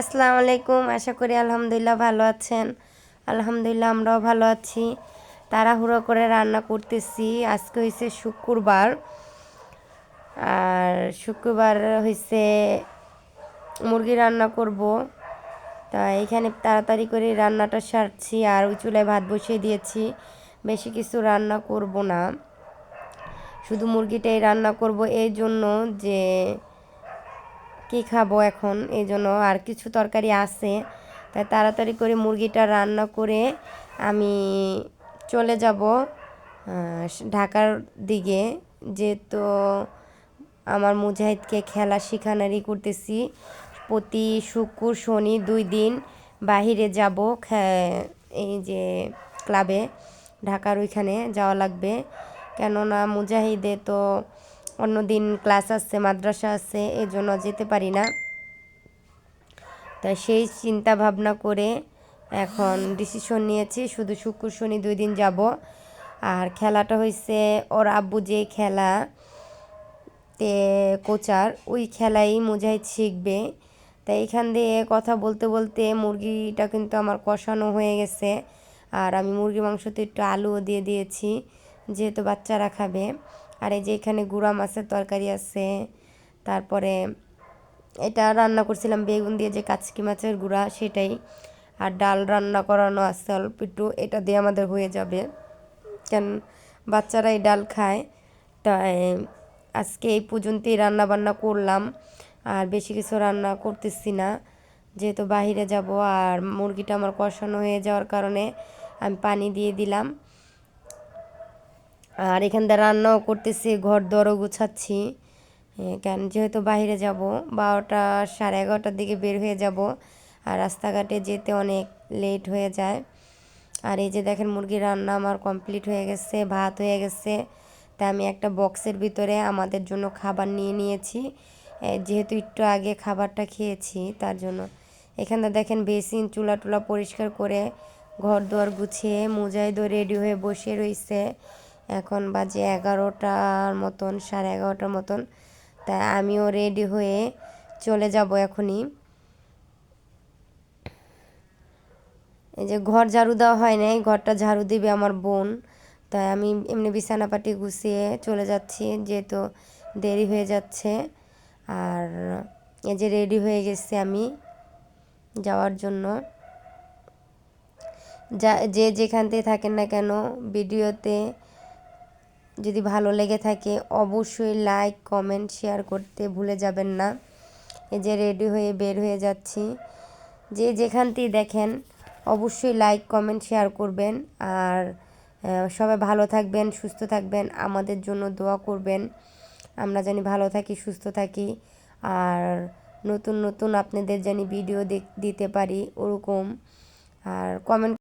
আসসালামু আলাইকুম, আশা করি আলহামদুলিল্লাহ ভালো আছেন। আলহামদুলিল্লাহ আমরাও ভালো আছি। তাড়াহুড়ো করে রান্না করতেছি। আজকে হয়েছে শুক্রবার। আর শুক্রবার হয়েছে মুরগি রান্না করব। তা এখানে তাড়াতাড়ি করে রান্নাটা সারছি আর ওই চুলায় ভাত বসিয়ে দিয়েছি। বেশি কিছু রান্না করব না। শুধু মুরগিটাই রান্না করব। এই জন্য যে কি খাব এখন? এই জন্য আর কিছু তরকারি আছে। তাই তাড়াতাড়ি করে মুরগিটা রান্না করে আমি চলে যাব ঢাকার দিকে। যেহেতু আমার মুজাহিদকে খেলা শেখানারি করতেছি। প্রতি শুক্র, শনি দুই দিন বাহিরে যাব এই যে ক্লাবে, ঢাকার ওইখানে যাওয়া লাগবে। কেননা মুজাহিদে তো অন্য দিন ক্লাস আছে, মাদ্রাসা আছে এই জন্য যেতে পারি না। তাই সেই চিন্তা ভাবনা করে এখন ডিসিশন নিয়েছি, শুধু শুক্র, শনি দুই দিন যাব। আর খেলাটা হয়েছে ওর আব্বু যে খেলা, তে কোচার, ওই খেলাই মুজাহিদ শিখবে। তাই এখান দিয়ে কথা বলতে বলতে মুরগিটা কিন্তু আমার কষানো হয়ে গেছে। আর আমি মুরগি মাংসতে একটু আলুও দিয়ে দিয়েছি, যেহেতু বাচ্চারা খাবে। আর এই যে এখানে গুঁড়া মাছের তরকারি আছে, তারপরে এটা রান্না করছিলাম বেগুন দিয়ে যে কাচকি মাছের গুঁড়া সেটাই, আর ডাল রান্না করানো আছে অল্প একটু, এটা দিয়ে আমাদের হয়ে যাবে। কেন বাচ্চারা এই ডাল খায়, তাই আজকে এই পর্যন্তই রান্না বান্না করলাম, আর বেশি কিছু রান্না করতেছি না। যেহেতু বাহিরে যাব আর মুরগিটা আমার কষানো হয়ে যাওয়ার কারণে আমি পানি দিয়ে দিলাম। আর এখান দিয়ে রান্নাও করতেছি ঘর দরও গুছাচ্ছি কেন যেহেতু বাইরে যাব, বারোটা সাড়ে এগারোটার দিকে বের হয়ে যাব। আর রাস্তাঘাটে যেতে অনেক লেট হয়ে যায়। আর এই যে দেখেন মুরগির রান্না আমার কমপ্লিট হয়ে গেছে, ভাত হয়ে গেছে। তা আমি একটা বক্সের ভিতরে আমাদের জন্য খাবার নিয়ে নিয়েছি। যেহেতু একটু আগে খাবারটা খেয়েছি, তার জন্য। এখানে দেখেন বেসিন চুলা টুলা পরিষ্কার করে ঘর দুয়ার গুছিয়ে মুজাহিদও রেডি হয়ে বসে রয়েছে এখন বাজে এগারোটার মতন, সাড়ে এগারোটার মতন। তাই আমিও রেডি হয়ে চলে যাব এখনই। এই যে ঘর ঝাড়ু দেওয়া হয় নাই, ঘরটা ঝাড়ু দিবে আমার বোন। তাই আমি এমনি বিছানাপাটি গুছিয়ে চলে যাচ্ছি, যেহেতু দেরি হয়ে যাচ্ছে। আর এই যে রেডি হয়ে গেছি আমি যাওয়ার জন্য। যা যে যেখান থেকে থাকেন না কেন, ভিডিওতে যদি ভালো লেগে থাকে, অবশ্যই লাইক কমেন্ট শেয়ার করতে ভুলে যাবেন না। এই যে রেডি হয়ে বের হয়ে যাচ্ছি। যে যেখানতেই দেখেন, অবশ্যই লাইক কমেন্ট শেয়ার করবেন। আর সবাই ভালো থাকবেন, সুস্থ থাকবেন, আমাদের জন্য দোয়া করবেন। আমরা জানি ভালো থাকি, সুস্থ থাকি। আর নতুন নতুন আপনাদের জানি ভিডিও দিতে পারি ওরকম। আর কমেন্ট